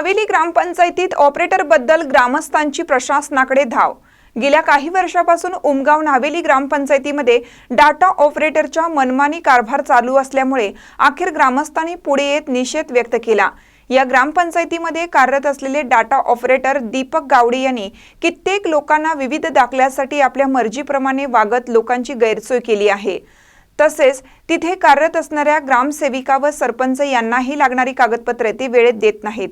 हवेली ग्रामपंचायतीत ऑपरेटरबद्दल ग्रामस्थांची प्रशासनाकडे धाव. गेल्या काही वर्षापासून उमगाव नावेली ग्रामपंचायतीमध्ये डाटा ऑपरेटरच्या मनमानी कारभार चालू असल्यामुळे अखेर ग्रामस्थांनी पुढे येत निषेध व्यक्त केला. या ग्रामपंचायतीमध्ये कार्यरत असलेले डाटा ऑपरेटर दीपक गावडे यांनी कित्येक लोकांना विविध दाखल्यासाठी आपल्या मर्जीप्रमाणे वागत लोकांची गैरसोय केली आहे. तसेच तिथे कार्यरत असणाऱ्या ग्रामसेविका व सरपंच यांनाही लागणारी कागदपत्रे ते वेळेत देत नाहीत.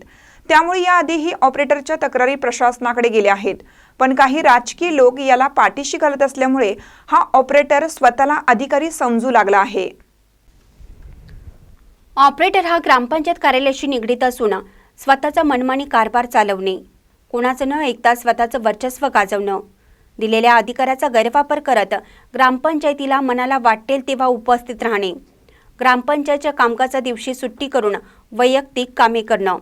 त्यामुळे याआधीही ऑपरेटरच्या तक्रारी प्रशासनाकडे गेल्या आहेत. पण काही राजकीय लोक याला पाठीशी घालत असल्यामुळे हा ऑपरेटर स्वतःला अधिकारी समजू लागला आहे. ऑपरेटर हा ग्रामपंचायत कार्यालयाशी निगडीत असून स्वतःचा मनमानी कारभार चालवणे कोणाचं न ऐकता स्वतःचं वर्चस्व गाजवणं दिलेल्या अधिकाराचा गैरवापर करत ग्रामपंचायतीला मनाला वाटेल तेव्हा उपस्थित राहणे ग्रामपंचायतच्या कामकाजा दिवशी सुट्टी करून वैयक्तिक कामे करणं.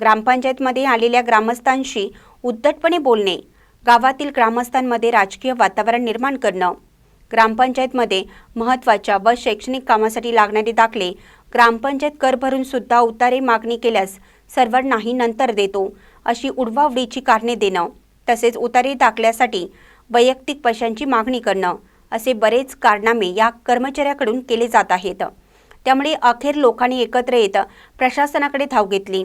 ग्रामपंचायतमध्ये आलेल्या ग्रामस्थांशी उद्धटपणे बोलणे गावातील ग्रामस्थांमध्ये राजकीय वातावरण निर्माण करणं ग्रामपंचायतमध्ये महत्त्वाच्या व शैक्षणिक कामासाठी लागणारे दाखले ग्रामपंचायत कर भरून सुद्धा उतारे मागणी केल्यास सर्वर नाही नंतर देतो अशी उडवाउडीची कारणे देणं तसेच उतारे दाखल्यासाठी वैयक्तिक पैशांची मागणी करणं असे बरेच कारनामे या कर्मचाऱ्याकडून केले जात आहेत. त्यामुळे अखेर लोकांनी एकत्र येत प्रशासनाकडे धाव घेतली.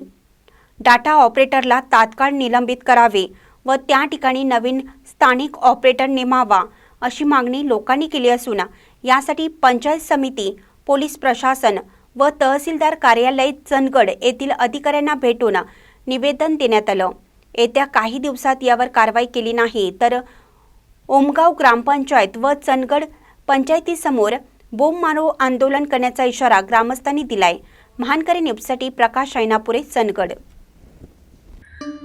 डाटा ऑपरेटरला तात्काळ निलंबित करावे व त्या ठिकाणी नवीन स्थानिक ऑपरेटर नेमावा अशी मागणी लोकांनी केली असून यासाठी पंचायत समिती पोलीस प्रशासन व तहसीलदार कार्यालय चंदगड येथील अधिकाऱ्यांना भेटून निवेदन देण्यात आलं. येत्या काही दिवसात यावर कारवाई केली नाही तर ओमगाव ग्रामपंचायत व चंदगड पंचायतीसमोर बोंबमारो आंदोलन करण्याचा इशारा ग्रामस्थांनी दिलाय. महानकरी न्यूजसाठी प्रकाश ऐनापुरे चंदगड.